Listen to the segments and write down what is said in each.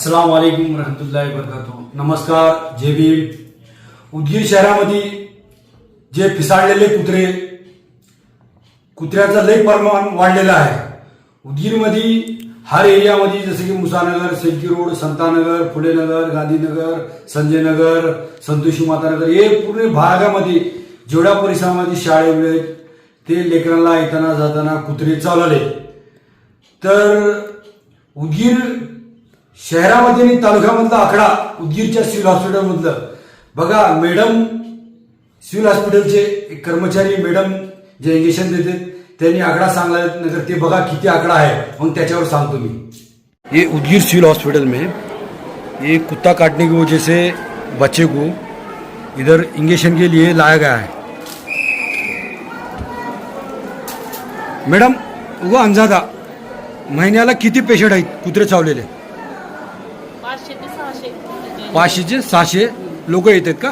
अस्सलाम वालेकुम रहमतुल्लाहि वबरकातुह। नमस्कार जय भीम। उदगीर शहरामध्ये जे पिसाळलेले कुत्रे कुत्र्याचा लय प्रमाण वाढलेला आहे. उदगीरमध्ये हर एरियामध्ये जसं की मुसानगर सेल्की रोड संतानगर फुलेनगर गांधीनगर संजयनगर संतोषी मातानगर हे पूर्ण भागामध्ये जेवढ्या परिसरामध्ये शाळे आहेत, ते लेकरांना येताना जाताना कुत्रे चालवले तर उदगीर शहरामध्ये आणि तालुक्यामधला आकडा उदगीरच्या सिव्हिल हॉस्पिटलमधलं. बघा मॅडम सिव्हिल हॉस्पिटलचे एक कर्मचारी मॅडम जे इंजेक्शन देतात त्यांनी आकडा सांगला नगर ते बघा किती आकडा आहे मग त्याच्यावर सांगतो मी. ये उदगीर सिविल हॉस्पिटल में ये कुत्ता काटने की वजह से बच्चे को इधर इंजेक्शन के लिए लाया गया है। मॅडम वो अंजादा महिन्याला किती पेशंट आहेत कुत्रे चावलेले? पाचशेचे सहाशे लोक येतात का?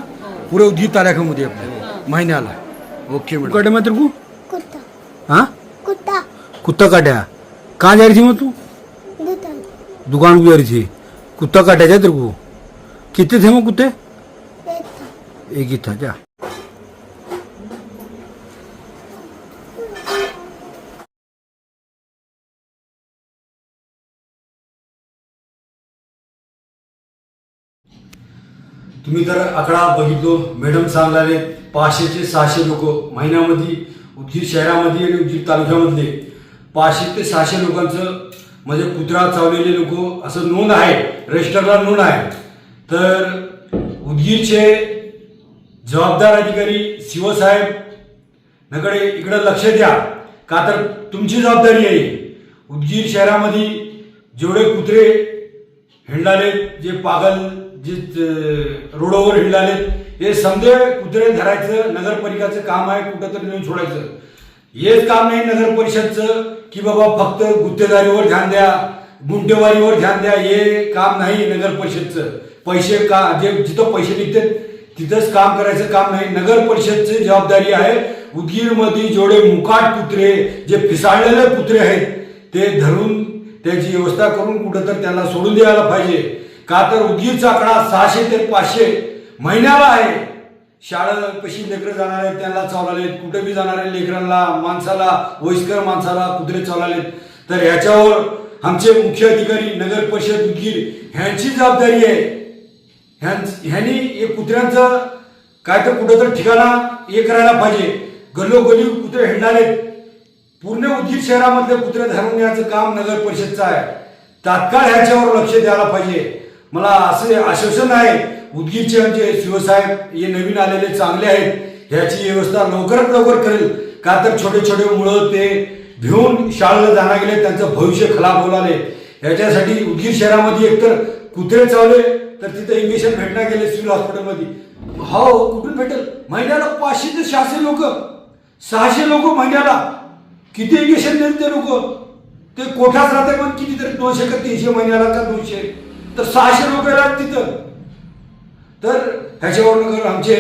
पुरे उदगीर तालुक्यामध्ये आपल्या महिन्याला. ओके मॅडम कटे मग तेरे को कुत्ता हाँ? कुत्ता कुत्ता काटा कहाँ जा रही थी मैं तू? दुकान. दुकान को जा रही थी कुत्ता काटा जा तेरे को कितने थे वो कुत्ते? एक था एक ही था तुम्ही तर आकडा बघितलो. मॅडम सांगणारे पाचशेचे सहाशे लोक महिन्यामध्ये उदगीर शहरामध्ये आणि उदगीर तालुक्यामधले. पाचशे ते सहाशे लोकांचं म्हणजे कुत्रा चावलेले लोक असं नोंद आहे. रजिस्टरला नोंद आहे. तर उदगीरचे जबाबदार अधिकारी शिवसाहेब नकडे इकडं लक्ष द्या. का तर तुमची जबाबदारी आहे. उदगीर शहरामध्ये जेवढे कुत्रे हिंडाले जे पागल जे रोडवर हिंडाले हे समजे कुत्रे धरायचं नगरपालिकाचं काम आहे कुठं तरी नेऊन सोडायचं. हेच काम नाही नगर परिषदचं की बाबा फक्त गुत्तेदारीवर ध्यान द्या गुंटेवारीवर ध्यान द्या हे काम नाही नगर परिषदचं पैसे का जे जिथं पैसे निघतात तिथंच काम करायचं काम नाही. नगर परिषदची जबाबदारी आहे उदगीरमध्ये जेवढे मुकाट कुत्रे जे फिसाळलेले कुत्रे आहेत ते धरून त्याची व्यवस्था करून कुठं तर त्यांना सोडून द्यायला पाहिजे. का तर उदगीरचा आकडा सहाशे ते पाचशे महिन्याला आहे. शाळेपाशी लेकरं जाणार आहेत त्यांना चावलाले कुठे बी जाणाऱ्या लेकरांना माणसाला वयस्कर माणसाला कुत्रे चावलाले तर ह्याच्यावर आमचे मुख्य अधिकारी नगर परिषद उदगीर ह्यांची जबाबदारी आहे. ह्यां- ह्यांनी हे कुत्र्यांचं काय तर कुठं तर ठिकाणा हे करायला पाहिजे. गल्लोगल्ली कुत्रे हिंडालेत पूर्ण उदगीर शहरामधले कुत्रे धरून याचं काम नगर परिषदचं आहे. तात्काळ ह्याच्यावर लक्ष द्यायला पाहिजे. मला असे आश्वासन आहे उदगीरचे आमचे शिवसाहेब हे नवीन आलेले चांगले आहेत ह्याची व्यवस्था लवकरात लवकर करेल. का तर छोटे छोटे मुलं ते भिवून शाळेला जाणार गेले त्यांचं भविष्य खराब होणारे ह्याच्यासाठी उदगीर शहरामध्ये एकतर कुत्रे चावले तर तिथे इंजेक्शन भेटणार गेले सिव्हिल हॉस्पिटलमध्ये हो कुठून भेटेल? महिन्याला पाचशे ते सहाशे लोक. सहाशे लोक महिन्याला. किती इंजेक्शन देत ते लोक? ते कोठाच राहते पण कितीतरी दोनशे का तीनशे महिन्याला का दोनशे? तर सहाशे रुपये येतात तिथं. तर ह्याच्यावर नगर आमचे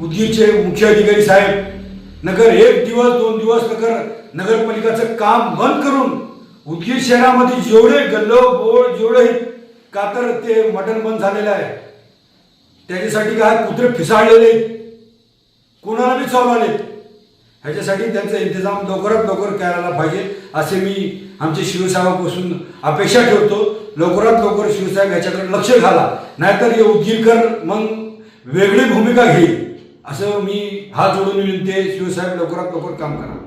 उदगीरचे मुख्य अधिकारी साहेब नगर एक दिवस दोन दिवस नगर नगरपालिकाचं काम बंद करून उदगीर शहरामध्ये जेवढे गल्लो बोळ जेवढे कातर का तर ते मटण बंद झालेलं आहे त्याच्यासाठी काय कुत्रे फिसाळलेले कोणाला बी चावलाले ह्याच्यासाठी त्यांचा इंतजाम लवकरात लवकर करायला पाहिजे असे मी आमचे शिवसाहेबापासून अपेक्षा ठेवतो. लवकरात लवकर शिवसाहेब ह्याच्याकडे लक्ष घाला. नाहीतर हे उदगीरकर मग वेगळी भूमिका घेईल. असं मी हात जोडून विनंती आहे शिवसाहेब लवकरात लवकर काम करा.